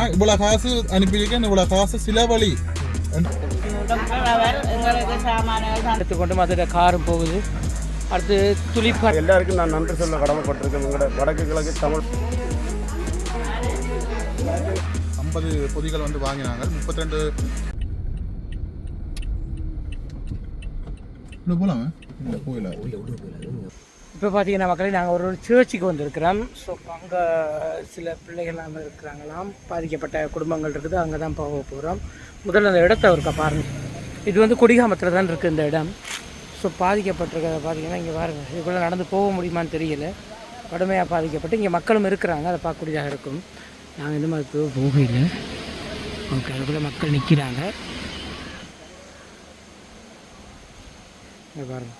ஆனா இவ்வளவு காசு அனுப்பியிருக்கேன் இவ்வளவு காசு சில வழி எடுத்துக்கொண்டு அதோட காரும் போகுது. அடுத்து துளிப்பா எல்லாருக்கும் நான் நன்றி சொல்ல கடமைப்பட்டிருக்கேன். உங்களோட வடக்கு கிழக்கு தமிழ் ஐம்பது பொதிகள் வந்து வாங்கினாங்க. முப்பத்தி ரெண்டு போலாமா? போயில இப்போ பார்த்தீங்கன்னா மக்களே நாங்கள் ஒரு சர்ச்சுக்கு வந்திருக்கிறோம். ஸோ அங்கே சில பிள்ளைகள்லாம் இருக்கிறாங்களாம். பாதிக்கப்பட்ட குடும்பங்கள் இருக்குது அங்கே தான் போக போகிறோம் முதல்ல அந்த இடத்த இருக்கா பாருங்க. இது வந்து குடிகாமத்தில் தான் இருக்குது இந்த இடம். ஸோ பாதிக்கப்பட்டிருக்கிறத பார்த்தீங்கன்னா இங்கே பாருங்கள் இதுக்குள்ளே நடந்து போக முடியுமான்னு தெரியல. கடுமையாக பாதிக்கப்பட்டு இங்கே மக்களும் இருக்கிறாங்க. அதை பார்க்கக்கூடியதாக இருக்கும். நாங்கள் இந்த மாதிரி போக போகல ஓகே அதுக்குள்ளே மக்கள் நிற்கிறாங்க இங்க பாருங்கள்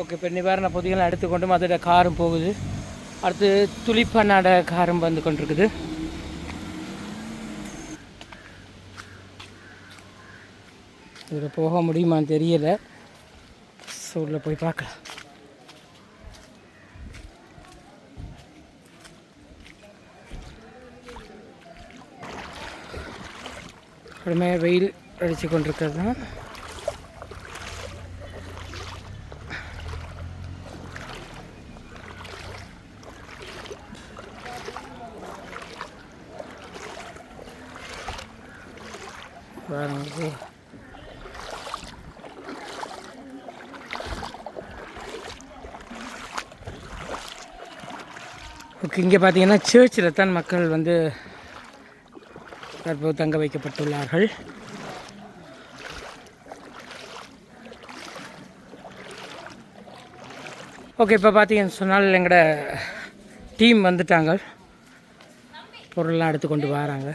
ஓகே இப்போ நிவாரண பொதிகள்லாம் எடுத்துக்கொண்டு அதோட காரும் போகுது. அடுத்து துளிப்பண்ணாட காரும் வந்து கொண்டிருக்குது. இதில் போக முடியுமான்னு தெரியலை. ஸோ உள்ளே போய் பார்க்கலாம். கடுமையாக வெயில் அடித்து கொண்டிருக்கிறது தான் பாருங்க. ஓகே இங்கே பார்த்தீங்கன்னா சர்ச்சில் தான் மக்கள் வந்து தற்போது தங்க வைக்கப்பட்டுள்ளார்கள். ஓகே இப்போ பார்த்தீங்கன்னு சொன்னால் எங்களோட டீம் வந்துட்டாங்க. பொருள்லாம் எடுத்து கொண்டு வராங்க.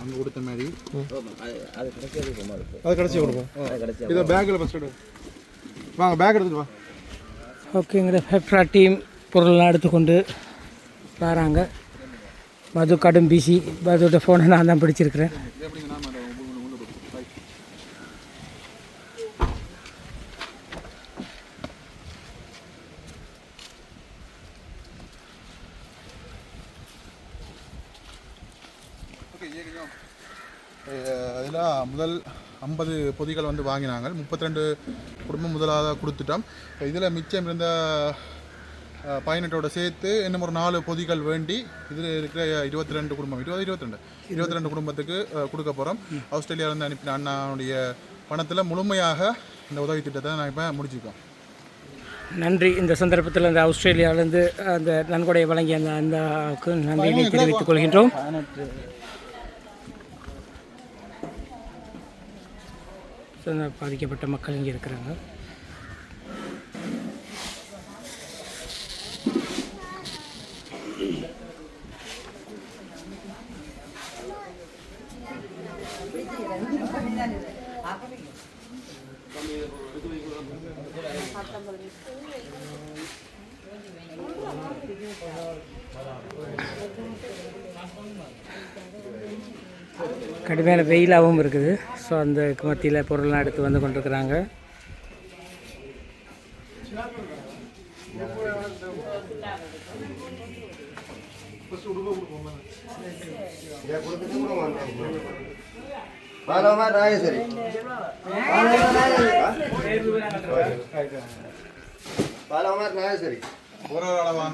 அங்க கொடுத்த மாதிரி அது கடைசி கொடுப்போம். இதை பேக்கில் ஃபஸ்ட் வாங்க பேக் எடுத்துட்டு வா. ஓகே எங்களோட ஃபெப்ரா டீம் பொருள்லாம் எடுத்துக்கொண்டு வராங்க. மது கடும் பிசி. மதுவோட ஃபோனை நான் தான் பிடிச்சிருக்கிறேன். அதில் முதல் ஐம்பது பொதிகள் வந்து வாங்கினாங்க. முப்பத்தி ரெண்டு குடும்பம் முதலாக கொடுத்துட்டோம். இதில் மிச்சம் இருந்த அஹ், பதினெட்டோட சேர்த்து இன்னும் ஒரு நாலு பொதிகள் வேண்டி இதில் இருக்கிற இருபத்தி ரெண்டு குடும்பம் இருபது இருபத்தி ரெண்டு இருபத்தி ரெண்டு குடும்பத்துக்கு கொடுக்க போகிறோம் ஆஸ்திரேலியாவிலேருந்து அனுப்பின அண்ணாவுடைய பணத்தில் முழுமையாக இந்த உதவி திட்டத்தை நான் இப்போ முடிச்சிருக்கோம். நன்றி. இந்த சந்தர்ப்பத்தில் இந்த ஆஸ்திரேலியாவிலேருந்து அந்த நன்கொடையை வழங்கிய அந்த அந்த நன்றியை தெரிவித்துக் கொள்கின்றோம் So, இந்த பாதிக்கப்பட்ட மக்கள் இங்கே இருக்கிறாங்க. கடுமையான வெயிலாகவும் இருக்குது. ஸோ அந்த மத்தியில் பொருள்லாம் எடுத்து வந்து கொண்டிருக்கிறாங்க. பாலமா ராயசரி ஒரு ஒரு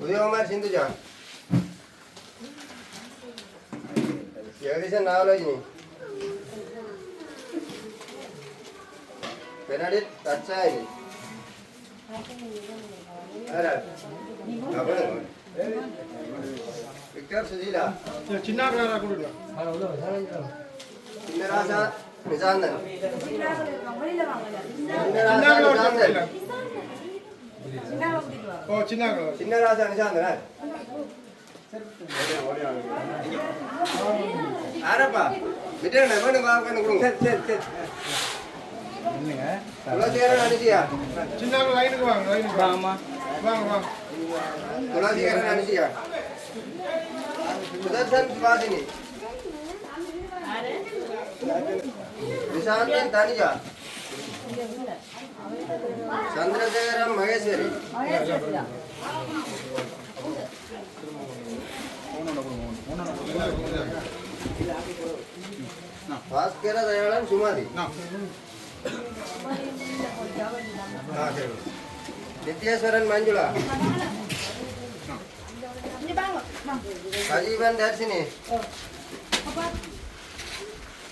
ఉదయకుమార్ సింధుజా జగదీశన్ నాలోజిని పెనాడి తచ్చాయి విక్టర్ సుజీలా చిన్న చిన్నరాజా நிசாந்தன் சின்னராஜா நிசாந்தன் ஆரப்பா விட்டுறேன் வேணும் வாங்கன்னு கொடுங்க சரி சரி சரி சின்ன லைனுக்கு வாங்க லைனுக்கு ஆமா வாங்க வாங்க குலாதிகாரன் அனுஜியா முதல் சார் பாதினி நிஷாந்தன் தனிஜா சந்திரசேகரம் மகேஸ்வரி. பாஸ்கர தயாளன் சுமாதி. நித்யேஸ்வரன் மஞ்சுளா. சஜீவன் தர்ஷினி.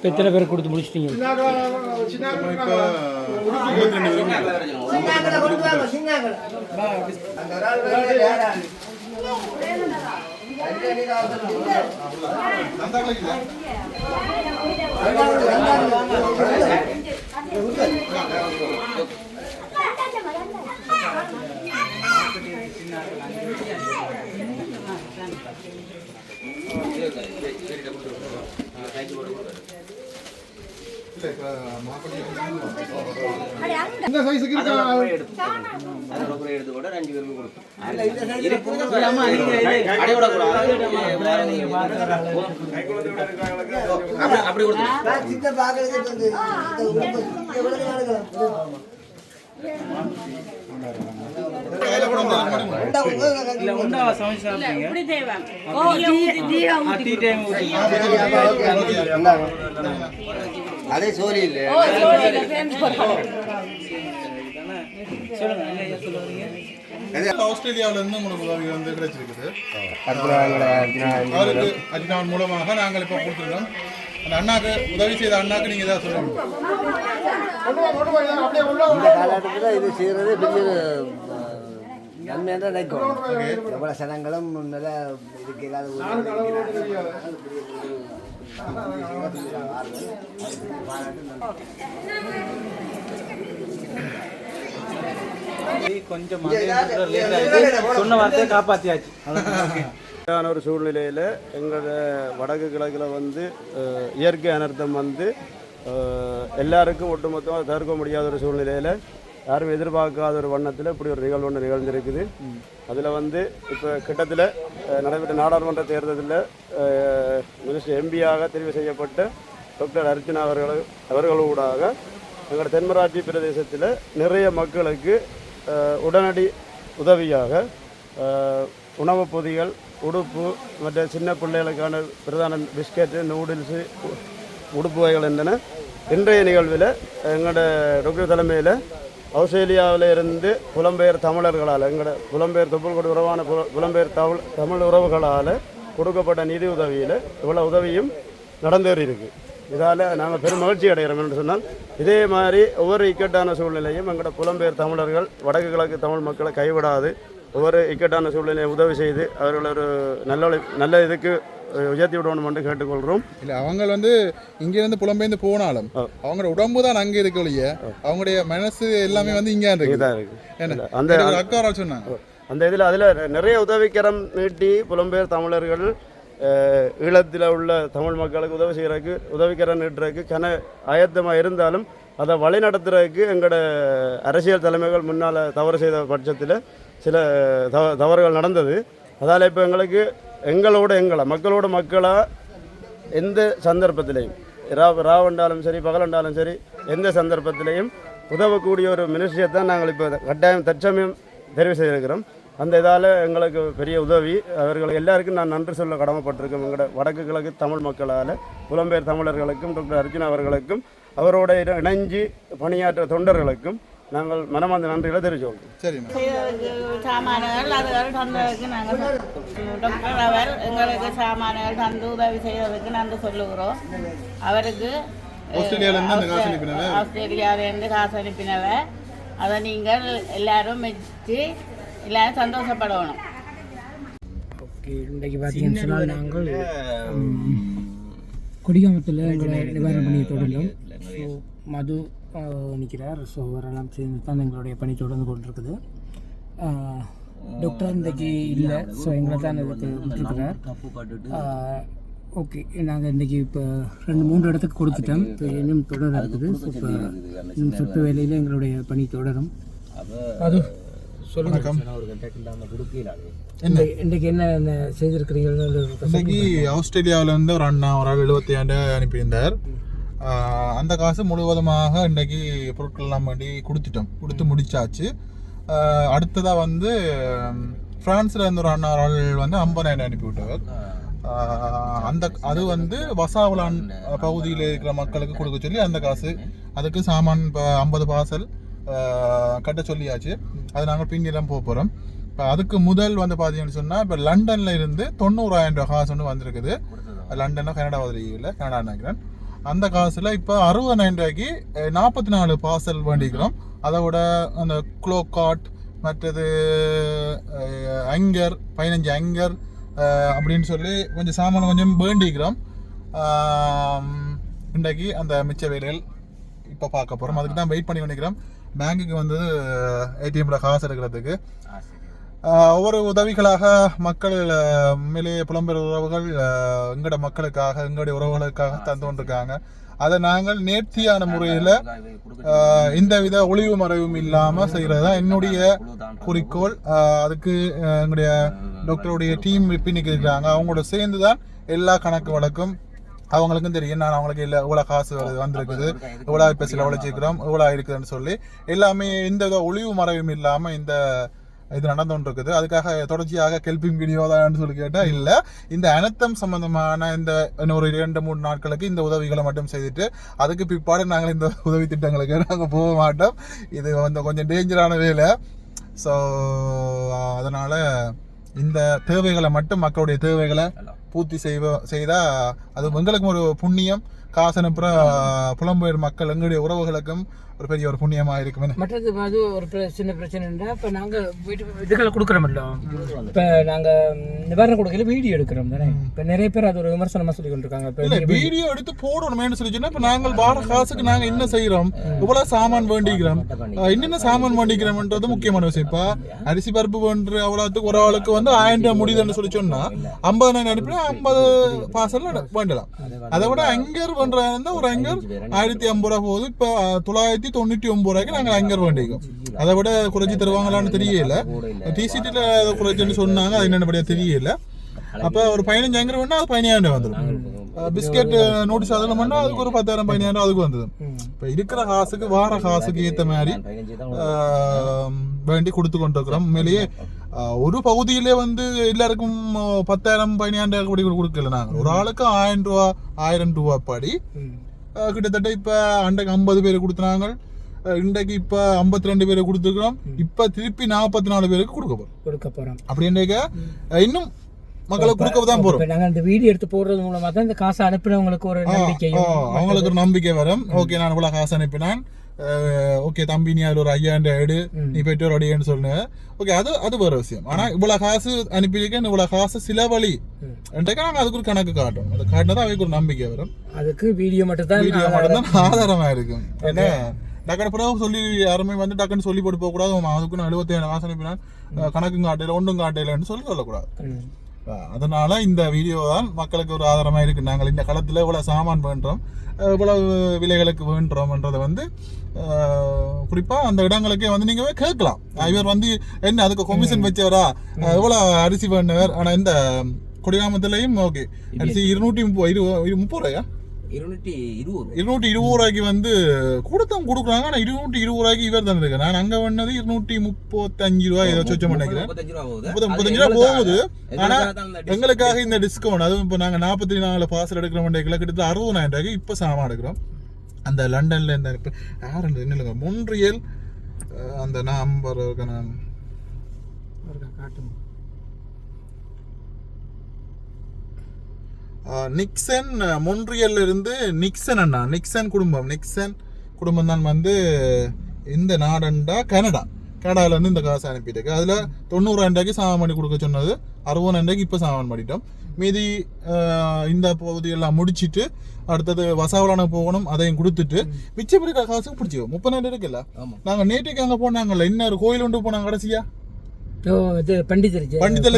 இப்போ எத்தனை பேர் கொடுத்து முடிச்சிட்டீங்க? சின்ன இப்போ இருபத்தி ரெண்டு பேரும் அந்த ஒரு ஆள் வந்து யாரா? அஞ்சலி தாசன் நந்தாக்களுக்கு இல்லை இல்லை இப்போ மாப்பிள்ளை இந்த சைஸுக்கு இருக்கா அதோட கூட எடுத்து கூட அஞ்சு பேருக்கு கொடுக்கும் அப்படி கொடுத்து அது சோழி இல்லை ஆஸ்திரேலியாவுல இருந்து உங்களுக்கு உதவி வந்து கிடைச்சிருக்குது. அவருக்கு அஜினாவின் மூலமாக நாங்கள் இப்போ கொடுத்துருக்கோம். அந்த அண்ணாக்கு உதவி செய்த அண்ணாக்கு நீங்க ஏதாவது சொல்லணும் இந்த காலகட்டத்தில் இது செய்கிறது பெரிய நன்மையாக தான் நினைக்கும் எவ்வளோ சனங்களும் நல்லா இதுக்கு ஏதாவது ஒரு கொஞ்சம் சொன்ன வார்த்தையை காப்பாத்தியாச்சு. ஒரு சூழ்நிலையில் எங்களோட வடக்கு கிழக்கில் வந்து இயற்கை அனர்த்தம் வந்து எல்லாருக்கும் ஒட்டுமொத்தமாக தவிர்க்க முடியாத ஒரு சூழ்நிலையில் யாரும் எதிர்பார்க்காத ஒரு வண்ணத்தில் இப்படி ஒரு நிகழ்வு ஒன்று நிகழ்ந்திருக்குது. அதில் வந்து இப்போ கிட்டத்தில் நடைபெற்ற நாடாளுமன்ற தேர்தலில் மினிஸ்டர் எம்பியாக தெரிவு செய்யப்பட்ட டாக்டர் அர்ஜுனா அவர்கள் அவர்களூடாக எங்களோட தென்மராட்சி பிரதேசத்தில் நிறைய மக்களுக்கு உடனடி உதவியாக உணவுப் பொதிகள் உடுப்பு மற்ற சின்ன பிள்ளைகளுக்கான பிரதான பிஸ்கெட்டு நூடுல்ஸு உடுப்பு வகைகள் இருந்தன இன்றைய நிகழ்வில் எங்களோட டாக்டர் தலைமையில் ஆஸ்திரேலியாவில் இருந்து புலம்பெயர் தமிழர்களால் எங்களோட புலம்பெயர் தொப்புள்கொடி உறவான புல- புலம்பெயர் தமிழ் தமிழ் உறவுகளால் கொடுக்கப்பட்ட நிதி உதவியில் இவ்வளோ உதவியும் நடந்தேறியிருக்கு. இதால் நாங்கள் பெரும் மகிழ்ச்சி அடைகிறோம் என்று சொன்னால் இதே மாதிரி ஒவ்வொரு இக்கட்டான சூழ்நிலையும் எங்களோட புலம்பெயர் தமிழர்கள் வடக்கு கிழக்கு தமிழ் மக்களை கைவிடாது ஒவ்வொரு இக்கட்டான சூழ்நிலையை உதவி செய்து அவர்கள் ஒரு நல்ல நல்ல இதுக்கு உயர்த்தி விடணும் என்று கேட்டுக்கொள்கிறோம் இல்ல அவங்க வந்து இங்க இருந்து புலம்பெயர்ந்து போனாலும் அவங்களோட உடம்பு தான் அங்க இருக்கு ஒழிய அவங்களுடைய மனசு எல்லாமே வந்து இங்க இருக்கு. அந்த எனக்கு ஒரு அக்கா ஒரு சொன்னாங்க. அந்த இதில் அதில் நிறைய உதவிக்கரம் நீட்டி புலம்பெயர் தமிழர்கள் ஈழத்தில் உள்ள தமிழ் மக்களுக்கு உதவி செய்கிறதுக்கு உதவிக்கரம் நீட்டுறதுக்கு கன ஆயத்தமாக இருந்தாலும் அதை வழிநடத்துறதுக்கு எங்களோட அரசியல் தலைமைகள் முன்னால் தவறு செய்த பட்சத்தில் சில தவ தவறுகள் நடந்தது. அதால் இப்போ எங்களுக்கு எங்களோட எங்களை மக்களோட மக்களாக எந்த சந்தர்ப்பத்திலையும் ரா ராவண்டாலும் சரி பகலண்டாலும் சரி எந்த சந்தர்ப்பத்திலையும் உதவக்கூடிய ஒரு மினிஸ்ட்ரியை தான் நாங்கள் இப்போ கட்டாயம் தற்சமயம் தெரிவு செய்திருக்கிறோம். அந்த இதால் எங்களுக்கு பெரிய உதவி. அவர்கள் எல்லாருக்கும் நான் நன்றி சொல்ல கடமைப்பட்டிருக்கோம் எங்களோட வடக்கு கிழக்கு தமிழ் மக்களால் புலம்பெயர் தமிழர்களுக்கும் டாக்டர் அர்ஜுன் அவர்களுக்கும் அவரோட இணைஞ்சு பணியாற்ற தொண்டர்களுக்கும் நாங்கள் மனமார்ந்த நன்றிகளை தெரிவிச்சுக்கொள்கிறோம். சரிம்மா. செய்ததுக்கு சாமான்கள் அதுகள் தந்ததுக்கு நாங்கள் டாக்டர் அவர் எங்களுக்கு சாமான்கள் தந்து உதவி செய்ததுக்கு நன்றி சொல்லுகிறோம். அவருக்கு ஆஸ்திரேலியாவிலேருந்து காசு அனுப்பினவ? அதை நீங்கள் எல்லாரும் மெச்சு எல்லாரும் சந்தோஷப்படணும். ஓகே இன்றைக்கு பார்த்தீங்கன்னு சொன்னால் நாங்கள் கொடிகாமத்தில் எங்களை நிவாரணம் பண்ணி தொடர்ந்தோம் ஸோ மது நிற்கிறார் ஸோ அவரெல்லாம் சேர்ந்து தான் எங்களுடைய பணி தொடர்ந்து கொண்டிருக்குது. டாக்டர் இன்றைக்கு இல்லை. ஸோ எங்களை தான் இதுக்கு விட்டுருக்கிறார். ஓகே நாங்கள் இன்றைக்கி இப்போ ரெண்டு மூன்று இடத்துக்கு கொடுத்துட்டோம். இப்போ இன்னும் தொடர இருக்குது. ஸோ இப்போ இன்னும் சொட்டு வேலையில் எங்களுடைய பணி தொடரும். அது சொல்லுங்கள் இன்றைக்கு இன்றைக்கு என்ன என்ன செய்திருக்கிறீர்கள்? இன்னைக்கு ஆஸ்திரேலியாவில் இருந்து ஒரு அண்ணா ஒரு ஆள் எழுபத்தி ஆண்டு அனுப்பியிருந்தார். அந்த காசு முழுவதுமாக இன்னைக்கு பொருட்கள் எல்லாம் வேண்டி கொடுத்துட்டோம். கொடுத்து முடிச்சாச்சு. ஆஹ் அடுத்ததா வந்து ம், பிரான்ஸ்ல இருந்து ஒரு அண்ணா வந்து ஐம்பதாயிரம் அனுப்பி விட்டவர் ஆஹ் அந்த அது வந்து வசாவலான் பகுதியில் இருக்கிற மக்களுக்கு கொடுக்க சொல்லி அந்த காசு அதுக்கு சாமான் இப்போ ஐம்பது பார்சல் கட்ட சொல்லியாச்சு. அது நாங்கள் பின்னிடம் போக போகிறோம் இப்போ அதுக்கு முதல் வந்து பார்த்தீங்கன்னு சொன்னால் இப்போ லண்டனில் இருந்து தொண்ணூறாயிரம் ரூபாய் காசு ஒன்று வந்திருக்குது லண்டனில் கனடா இல்லை கனடா நினைக்கிறேன். அந்த காசில் இப்போ அறுபதாயிரம் ரூபாய்க்கு நாற்பத்தி நாலு பார்சல் வேண்டிக்கிறோம் அதை விட அந்த குளோகாட் மற்றது அங்கர் பதினஞ்சு அங்கர் அப்படின்னு சொல்லி கொஞ்சம் சாமான் கொஞ்சம் வேண்டிக்கிறோம். இன்றைக்கு அந்த மிச்ச வேலைகள் இப்போ பார்க்க போகிறோம் அதுக்கு தான் வெயிட் பண்ணி பண்ணிக்கிறோம் பேங்க்குக்கு வந்து ஏடிஎம்ல காசு எடுக்கிறதுக்கு. ஒவ்வொரு உதவிகளாக மக்கள் ஆஹ் உண்மையிலேயே புலம்பெயர் உறவுகள் எங்களோட மக்களுக்காக எங்களுடைய உறவுகளுக்காக தந்து கொண்டிருக்காங்க. அதை நாங்கள் நேர்த்தியான முறையில் இந்த வித ஒளிவு மறைவும் இல்லாமல் செய்கிறது தான் என்னுடைய குறிக்கோள். அதுக்கு எங்களுடைய டாக்டருடைய டீம் பின்னிக்கு இருக்கிறாங்க அவங்களோட சேர்ந்து தான் எல்லா கணக்கு வழக்கும் அவங்களுக்கும் தெரியும். நான் அவங்களுக்கு இல்லை இவ்வளோ காசு வருது வந்திருக்குது. இவ்வளோ இப்போ சில உழைச்சிக்கிறோம் இவ்வளோ இருக்குதுன்னு சொல்லி எல்லாமே எந்த வித ஒளிவு மறைவும் இல்லாமல் இந்த இது நடந்து கொண்டிருக்குது அதுக்காக தொடர்ச்சியாக கெல்பிங் வீடியோ தான் சொல்லி கேட்டால் இல்லை. இந்த அனத்தம் சம்பந்தமான இந்த ஒரு இரண்டு மூணு நாட்களுக்கு இந்த உதவிகளை மட்டும் செய்துட்டு அதுக்கு பிற்பாடு நாங்கள் இந்த உதவி திட்டங்களுக்கு நாங்கள் போக மாட்டோம். இது வந்து கொஞ்சம் டேஞ்சரான வேலை. ஸோ அதனால் இந்த தேவைகளை மட்டும் மக்களுடைய தேவைகளை பூர்த்தி செய்வ செய்தால் அது எங்களுக்கும் ஒரு புண்ணியம். காசு அனுப்புகிற புலம்பெயர் மக்கள் எங்களுடைய உறவுகளுக்கும் ஒரு பெரிய ஒரு புண்ணியமாக இருக்குமே மற்றது அது ஒரு சின்ன பிரச்சனைன்னா இப்போ நாங்கள் வீட்டு இதுகளை கொடுக்குறோம்ல இப்போ நாங்கள் நிவாரணம் கொடுக்கல வீடியோ எடுக்கிறோம் தானே. இப்போ நிறைய பேர் அது ஒரு விமர்சனமாக சொல்லி கொண்டிருக்காங்க இப்போ வீடியோ எடுத்து போடணுமேனு சொல்லி சொன்னா இப்ப நாங்கள் வார காசுக்கு நாங்க என்ன செய்யறோம் இவ்வளவு சாமான் வேண்டிக்கிறோம். என்னென்ன சாமான் வேண்டிக்கிறோம்ன்றது முக்கியமான விஷயம். இப்ப அரிசி பருப்பு வேண்டு அவ்வளவுக்கு ஒரு ஆளுக்கு வந்து ஆயிரம் ரூபாய் முடியுதுன்னு சொல்லி சொன்னா ஐம்பதாயிரம் அனுப்பினா ஐம்பது பார்சல் வேண்டலாம் அதை விட அங்கர் பண்றதா இருந்தா ஒரு அங்கர் ஆயிரத்தி ஐம்பது ரூபா போகுது. இப்ப தொள்ளாயிரத்தி தொண்ணூற்றி ஒன்பது ரூபாய்க்கு நாங்கள் அங்கர் வேண்டிக்கோம் அதை விட குறைச்சி தருவாங்களான்னு தெரியல. டிசிட்டில குறைச்சுன்னு சொன்னாங்க. அது என்னென்னபடியா தெரியல. அப்ப ஒரு பதினஞ்சு அங்கர் வேணா அது பதினாயிரம் வந்துடும் பிஸ்கெட் நோட்டீஸ் அதெல்லாம் பண்ணா அதுக்கு ஒரு பத்தாயிரம் பதினாயிரம் அதுக்கு வந்தது. இப்போ இருக்கிற காசுக்கு வார காசுக்கு ஏற்ற மாதிரி வேண்டி கொடுத்து கொண்டிருக்கிறோம். உண்மையிலேயே ஒரு பகுதியிலே வந்து எல்லாருக்கும் பத்தாயிரம் பதினாயிரம் கூட கொடுக்கல நாங்கள் ஒரு ஆளுக்கு ஆயிரம் ரூபா ஆயிரம் ரூபா படி. கிட்டத்தட்ட இப்போ அன்றைக்கு ஐம்பது பேர் கொடுத்துனாங்க ஆஹ், இன்றைக்கு இப்போ ஐம்பத்தி ரெண்டு பேர் கொடுத்துருக்குறோம். இப்போ திருப்பி நாற்பத்தி நாலு பேருக்கு கொடுக்க போகிறோம் கொடுக்க போகிறோம் அப்படின்றக்க இன்னும் மக்களுக்கு கொடுக்க தான் போகிறோம் இப்போ நாங்கள் இந்த வீடியோ எடுத்து போடுறது மூலமாக தான் இந்த காசை அனுப்பினவங்களுக்கு ஒரு நம்பிக்கையும் ஆ, அவங்களுக்கு ஒரு நம்பிக்கை வரும். ஓகே நான் இவ்வளவு காசு அனுப்பினான். ஓகே தம்பி நீ அதுல ஒரு ரூபாய் எடு. நீ போயிட்டு ஒரு அடியன்னு சொன்ன ஓகே அது அது வேற விஷயம். ஆனா இவ்வளவு காசு அனுப்பியிருக்கேன் இவ்வளவு காசு சில வழி என்றைக்கு நாங்க அதுக்கு ஒரு கணக்கு காட்டும் அது காட்டினா அவைக்கு ஒரு நம்பிக்கை வரும். அதுக்கு வீடியோ மட்டும் தான் வீடியோ மட்டும் தான் ஆதாரமா இருக்கும். ஏன்னா டக்குனு பிறகு சொல்லி யாருமே வந்து டக்குன்னு சொல்லி போட்டு போக கூடாது அதுக்கு நான் எழுபத்தி ஏழு அனுப்பினான் அஹ், கணக்கும் காட்டையில ஒன்றும் காட்டையிலன்னு சொல்லி சொல்லக்கூடாது. அதனால இந்த வீடியோ தான் மக்களுக்கு ஒரு ஆதாரமாக இருக்கு. நாங்கள் இந்த காலத்தில் இவ்வளோ சாமான் வேண்டுறோம் அஹ் இவ்வளவு விலைகளுக்கு வேண்டுறோம்ன்றதை வந்து குறிப்பாக அந்த இடங்களுக்கே வந்து நீங்கள் கேட்கலாம். இவர் வந்து என்ன அதுக்கு கொமிஷன் வச்சவரா? இவ்வளோ அரிசி வேண்டவர். ஆனால் இந்த கொடிகாமத்துலேயும் ஓகே அரிசி இருநூற்றி முப்பது இரு முப்பது ரூபாயா? இருநூற்றி இருபது. இருநூற்றி இருபது ரூபாய்க்கு வந்து கூடத்தான் கொடுக்குறாங்க. ஆனால் இருநூற்றி இருபது ரூபாய்க்கு இவர் தான் இருக்கு நான் அங்கே வந்தது இருநூற்றி முப்பத்தஞ்சு ரூபாய் ஏதோ சொச்சம் நினைக்கிறேன் முப்பத்தஞ்சு ரூபா போகுது முப்பது முப்பத்தஞ்சு ரூபா போகுது. ஆனா எங்களுக்காக இந்த டிஸ்கவுண்ட் அதுவும் இப்போ நாங்கள் நாற்பத்தி நாலு பார்சல் எடுக்கிற மண்டைக்குள்ள கிட்டத்தட்ட அறுபதாயிரம் ரூபாய்க்கு இப்போ சாமான் எடுக்கிறோம். அந்த லண்டன்ல இந்த இப்போ யார் என்ன மொன்றியல் அஹ், அந்த நம்பர் நான் ஒருக்கா காட்டுங்க. நிக்சன் மொன்றியல்ல இருந்து நிக்சன் அண்ணா நிக்சன் குடும்பம் நிக்சன் குடும்பம் தான் வந்து இந்த நாடண்டா கனடா. கனடால இருந்து இந்த காசு அனுப்பிட்டு அதுல தொண்ணூறு ரெண்டாய்க்கு சாமான் பண்ணி கொடுக்க சொன்னது அறுபது ரெண்டாய்க்கு இப்போ சாமான் பண்ணிட்டோம் மீதி இந்த பகுதியெல்லாம் முடிச்சிட்டு அடுத்தது வசாவலான போகணும் அதையும் கொடுத்துட்டு மிச்சம் இருக்கிற காசு பிடிச்சிக்கோ முப்பதாயிரம் இருக்குல்ல? நாங்க நேற்றுக்கு அங்க போனாங்கல்ல இன்னொரு கோயில் ஒன்று போனாங்க கடைசியா? பண்டித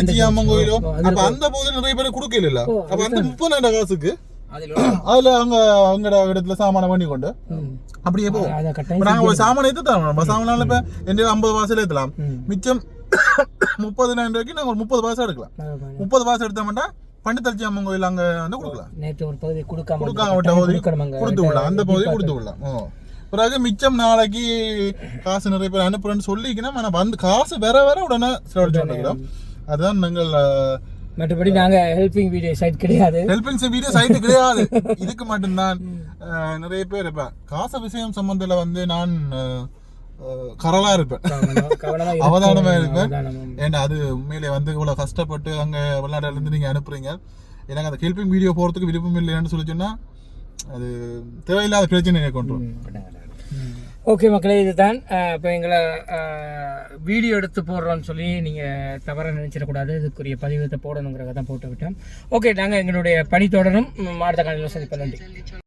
கோயிலும் ஓ, அப்ப அந்த போது நிறைய பேர் கொடுக்கல அப்ப அந்த முப்பதாயிரம் காசுக்கு அதில் அங்க அங்கட இடத்துல சாமான பண்ணி கொண்டு. அப்படியே போ. நாங்க ஒரு சாமான் ஏத்து தரோம். நம்ம சாமான் இப்ப எந்த ஐம்பது பாசம் ஏத்தலாம். மிச்சம் முப்பதினாயிரம் ரூபாய்க்கு நாங்க ஒரு முப்பது பாசம் எடுக்கலாம். முப்பது பாசம் எடுத்தோம்னா பண்டிதலட்சுமி அம்மன் கோயில் அங்க வந்து கொடுக்கலாம். நேற்று ஒரு பகுதி கொடுக்காம கொடுக்காம. கொடுத்து விடலாம். அந்த பகுதி கொடுத்து விடலாம். பிறகு மிச்சம் நாளைக்கு காசு நிறைய பேர் அனுப்புறேன்னு சொல்லிக்கணும் ஆனா வந்து காசு வேற வேற உடனே செலவழிச்சு அதுதான் நீங்கள் மற்றபடி நாங்க ஹெல்பிங் வீடியோ சைட் கிடையாது. ஹெல்பிங் வீடியோ சைட்டு கிடையாது. இதுக்கு மட்டும்தான். நிறைய பேர் இருப்பேன் காசு விஷயம் சம்பந்தத்துல வந்து நான் கரலா இருப்பேன். அவதானமா இருப்பேன். ஏன்னா அது உண்மையிலே வந்து இவ்வளவு கஷ்டப்பட்டு அங்க வெளிநாட்டுல இருந்து நீங்க அனுப்புறீங்க. எனக்கு அந்த ஹெல்பிங் வீடியோ போறதுக்கு விருப்பம் இல்லைன்னு சொல்லி சொன்னா அது தேவையில்லாத பிரச்சனையை கொண்டு வரும். ஓகே மக்களே இதுதான் இப்போ எங்களை வீடியோ எடுத்து போடுறோன்னு சொல்லி நீங்கள் தவறாக நினச்சிடக்கூடாது. இதுக்குரிய பதிவத்தை போடணுங்கிறத தான் போட்டு விட்டோம். ஓகே நாங்கள் எங்களுடைய பணி தொடரும். ம், காலையில் சந்திப்போம். நன்றி.